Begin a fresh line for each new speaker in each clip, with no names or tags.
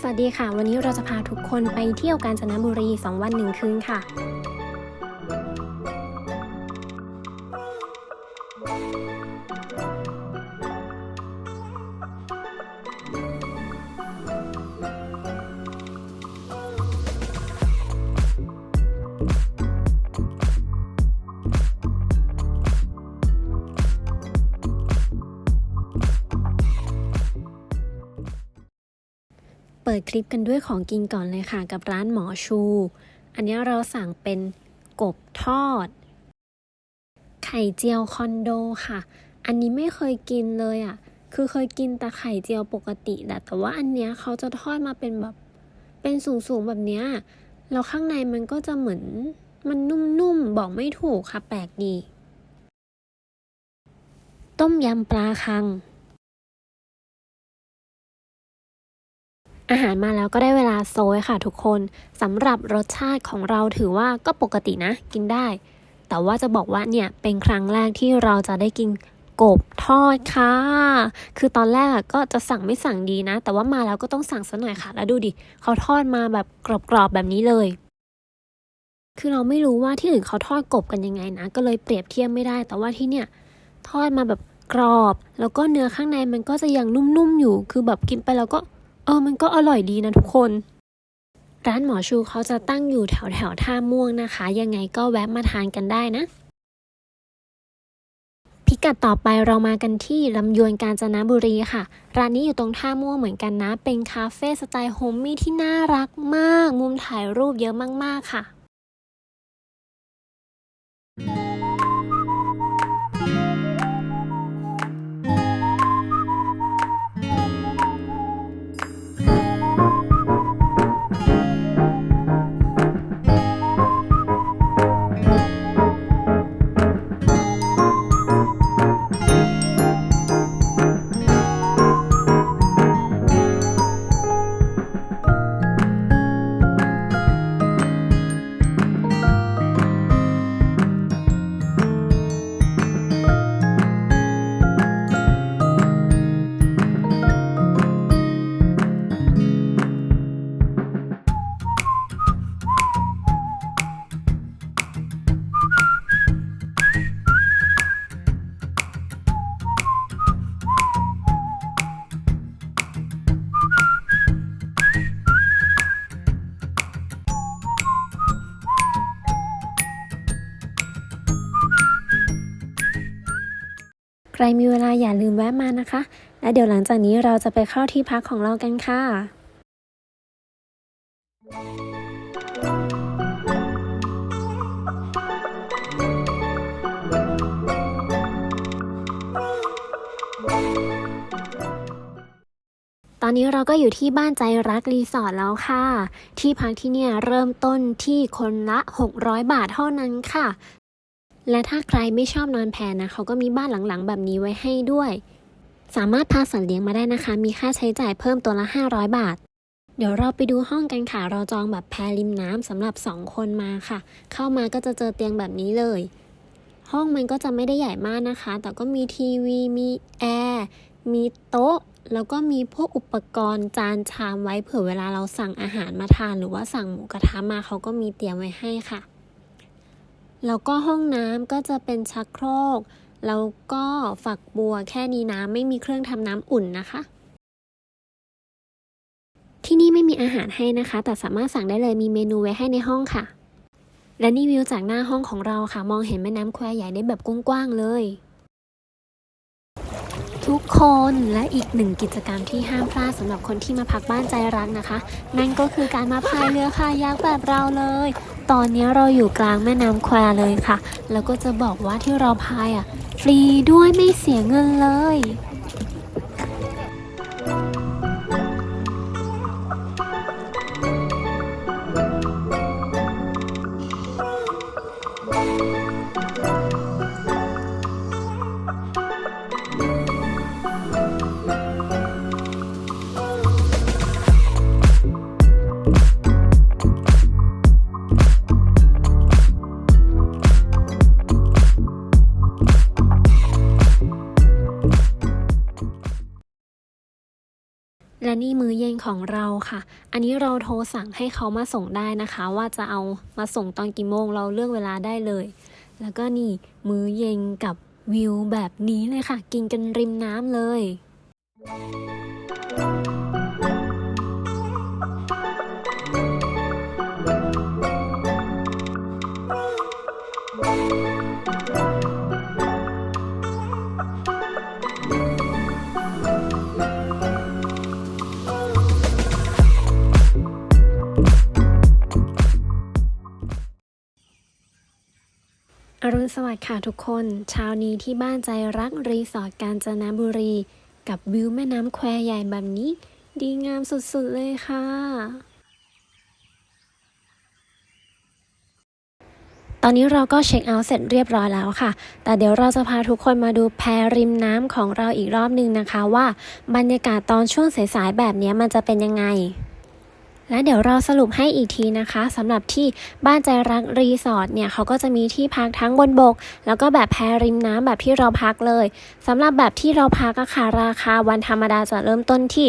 สวัสดีค่ะ วันนี้เราจะพาทุกคนไปเที่ยวกาญจนบุรี 2 วัน 1 คืนค่ะ ดคลิปกันด้วยของกินก่อนเลยค่ะ กับร้านหมอชู อันนี้เราสั่งเป็นกบทอด ไข่เจียวคอนโดค่ะ อันนี้ไม่เคยกินเลยอะ่ะ คือเคยกินแต่ไข่เจียวปกติแหละแต่ว่าอันเนี้ยเขาจะทอดมาเป็นแบบ เป็นสูงๆแบบเนี้ยแล้วข้างในมันก็จะเหมือน มันนุ่มๆ บอกไม่ถูกค่ะ แปลกดี ต้มยำปลาคัง อาหารมาแล้วก็ได้เวลาโซยค่ะทุกคนสำหรับรสชาติของเราถือว่าก็ปกตินะ กินได้ แต่ว่าจะบอกว่าเนี่ยเป็นครั้งแรกที่เราจะได้กินกบทอดค่ะ คือตอนแรกก็จะสั่งไม่สั่งดีนะ แต่ว่ามาแล้วก็ต้องสั่งซะหน่อยค่ะ แล้วดูดิเขาทอดมาแบบกรอบๆแบบนี้เลย คือเราไม่รู้ว่าที่อื่นเขาทอดกบกันยังไงนะ ก็เลยเปรียบเทียบไม่ได้ แต่ว่าที่เนี่ยทอดมาแบบกรอบ แล้วก็เนื้อข้างในมันก็จะยังนุ่มๆอยู่ คือแบบกินไปแล้วก็ เออมันก็อร่อยดีนะทุกคน ร้านหมอชูเขาจะตั้งอยู่แถวแถวท่าม่วงนะคะ ยังไงก็แวะมาทานกันได้นะ พิกัดต่อไปเรามากันที่ลำยวนกาญจนบุรีค่ะ ร้านนี้อยู่ตรงท่าม่วงเหมือนกันนะ เป็นคาเฟ่สไตล์โฮมมี่ที่น่ารักมาก มุมถ่ายรูปเยอะมากๆค่ะ ใครมีเวลาอย่าลืมแวะมานะคะ และเดี๋ยวหลังจากนี้เราจะไปเข้าที่พักของเรากันค่ะตอนนี้เราก็อยู่ที่บ้านใจรักรีสอร์ทแล้วค่ะ ที่พักที่เนี่ยเริ่มต้นที่คนละ 600 บาทเท่านั้นค่ะ และถ้าใครไม่ชอบนอนแพนะเขาก็มีบ้านหลังๆ แบบนี้ไว้ให้ด้วย สามารถพาสัตว์เลี้ยงมาได้นะคะ มีค่าใช้จ่ายเพิ่มตัวละ 500 บาท เดี๋ยวเราไปดูห้องกันค่ะเราจองแบบแพรริมน้ำสำหรับ 2 คนมาค่ะ เข้ามาก็จะเจอเตียงแบบนี้เลย ห้องมันก็จะไม่ได้ใหญ่มากนะคะ แต่ก็มีทีวีมีแอร์มีโต๊ะแล้วก็มีพวกอุปกรณ์จานชามไว้เผื่อเวลาเราสั่งอาหารมาทาน หรือว่าสั่งหมูกระทะมาเขาก็มีเตรียมไว้ให้ค่ะ แล้วก็ห้องน้ำก็จะเป็นชักโครก แล้วก็ฝักบัวแค่นี้นะไม่มีเครื่องทำน้ำอุ่นนะคะ ที่นี่ไม่มีอาหารให้นะคะ แต่สามารถสั่งได้เลยมีเมนูไว้ให้ในห้องค่ะ และนี่วิวจากหน้าห้องของเราค่ะ มองเห็นแม่น้ำแควใหญ่ได้แบบกว้างๆเลย ทุกคนและอีกหนึ่งกิจกรรมที่ห้ามพลาดสำหรับคนที่มาพักบ้านใจรักนะคะ นั่นก็คือการมาพายเรือคายักแบบเราเลย ตอนนี้เราอยู่กลางแม่น้ำแควเลยค่ะ แล้วก็จะบอกว่าที่เราพายอะ ฟรีด้วยไม่เสียเงินเลย และนี่มื้อเย็นของเราค่ะ อันนี้เราโทรสั่งให้เขามาส่งได้นะคะ ว่าจะเอามาส่งตอนกี่โมงเราเลือกเวลาได้เลย แล้วก็นี่มื้อเย็นกับวิวแบบนี้เลยค่ะ กินกันริมน้ำเลย อรุณสวัสดิ์ค่ะทุกคน เช้านี้ที่บ้านใจรักรีสอร์ทกาญจนบุรี กับวิวแม่น้ำแควใหญ่แบบนี้ ดีงามสุดๆเลยค่ะ ตอนนี้เราก็เช็คเอาท์เสร็จเรียบร้อยแล้วค่ะ แต่เดี๋ยวเราจะพาทุกคนมาดูแพริมน้ำของเราอีกรอบหนึ่งนะคะว่า บรรยากาศตอนช่วงสายๆแบบนี้มันจะเป็นยังไง และเดี๋ยวเราสรุปให้อีกทีนะคะสำหรับที่บ้านใจรักรีสอร์ทเนี่ยเขาก็จะมีที่พักทั้งบนบก แล้วก็แบบแพริมน้ำแบบที่เราพักเลยสำหรับแบบที่เราพักอะค่ะราคาวันธรรมดาจะเริ่มต้นที่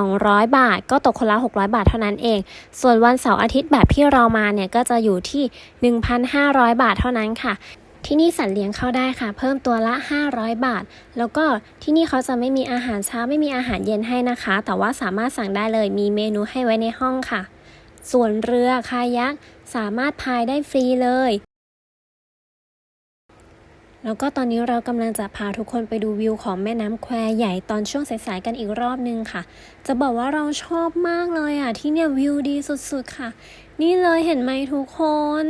1,200 บาท ก็ตกคนละ 600 บาทเท่านั้นเอง ส่วนวันเสาร์อาทิตย์แบบที่เรามาเนี่ยก็จะอยู่ที่ 1,500 บาทเท่านั้นค่ะ ที่นี่สัตว์เลี้ยงเข้าได้ค่ะ เพิ่มตัวละ 500 บาท แล้วก็ที่นี่เขาจะไม่มีอาหารเช้าไม่มีอาหารเย็นให้นะคะ แต่ว่าสามารถสั่งได้เลยมีเมนูให้ไว้ในห้องค่ะ ส่วนเรือคายักสามารถพายได้ฟรีเลย แล้วก็ตอนนี้เรากำลังจะพาทุกคนไปดูวิวของแม่น้ำแควใหญ่ตอนช่วงสายๆกันอีกรอบนึงค่ะ จะบอกว่าเราชอบมากเลยอะที่เนี่ยวิวดีสุดๆค่ะ นี่เลยเห็นไหมทุกคน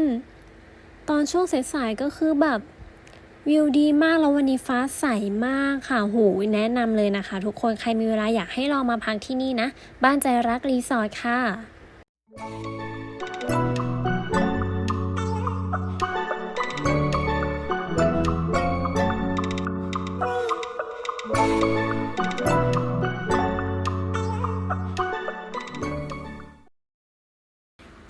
ตอนช่วงสายๆก็คือแบบวิวดีมากแล้ววันนี้ฟ้าใสมากค่ะโหแนะนำเลยนะคะ ทุกคนใครมีเวลาอยากให้ลองมาพักที่นี่นะ บ้านใจรักรีสอร์ทค่ะ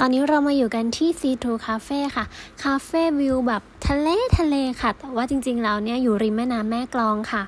อนนี้เรามาอยู่กันที่ C2 Cafe ค่ะ คาเฟ่วิวแบบทะเลทะเลค่ะ แต่ว่าจริงๆแล้วเนี่ยอยู่ริมแม่น้ำแม่กลองค่ะ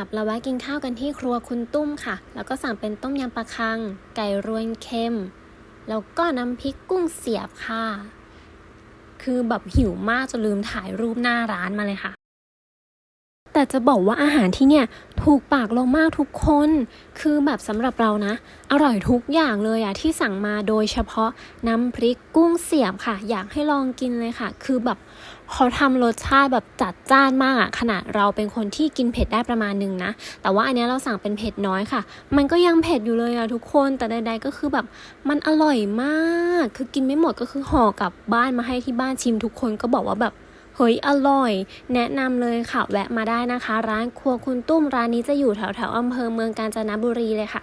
กลับเราแวะกินข้าวกันที่ครัวคุณตุ้มค่ะ แล้วก็สั่งเป็นต้มยำปลาคัง ไก่รวนเค็ม แล้วก็น้ำพริกกุ้งเสียบค่ะ คือแบบหิวมากจนลืมถ่ายรูปหน้าร้านมาเลยค่ะ แต่จะบอกว่าอาหารที่เนี่ยถูกปากเรามากทุกคน คือแบบสำหรับเรานะ อร่อยทุกอย่างเลยอะที่สั่งมาโดยเฉพาะน้ำพริกกุ้งเสียบค่ะ อยากให้ลองกินเลยค่ะ คือแบบเขาทำรสชาติแบบจัดจ้านมากอะขนาดเราเป็นคนที่กินเผ็ดได้ประมาณหนึ่งนะ แต่ว่าอันนี้เราสั่งเป็นเผ็ดน้อยค่ะ มันก็ยังเผ็ดอยู่เลยอะทุกคน แต่ใด ๆ ก็คือแบบมันอร่อยมาก คือกินไม่หมดก็คือห่อกลับบ้านมาให้ที่บ้านชิมทุกคนก็บอกว่าแบบ เฮ้ยอร่อย แนะนำเลยค่ะ แวะมาได้นะคะ ร้านครัวคุณตุ้มร้านนี้จะอยู่แถวแถวอำเภอเมืองกาญจนบุรีเลยค่ะ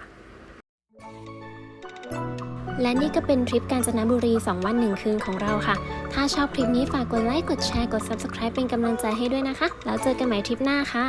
และนี่ก็เป็นทริปกาญจนบุรี 2 วัน 1 คืนของเราค่ะ ถ้าชอบคลิปนี้ฝากกดไลค์ กดแชร์ กด Subscribe เป็นกำลังใจให้ด้วยนะคะ แล้วเจอกันใหม่ทริปหน้าค่ะ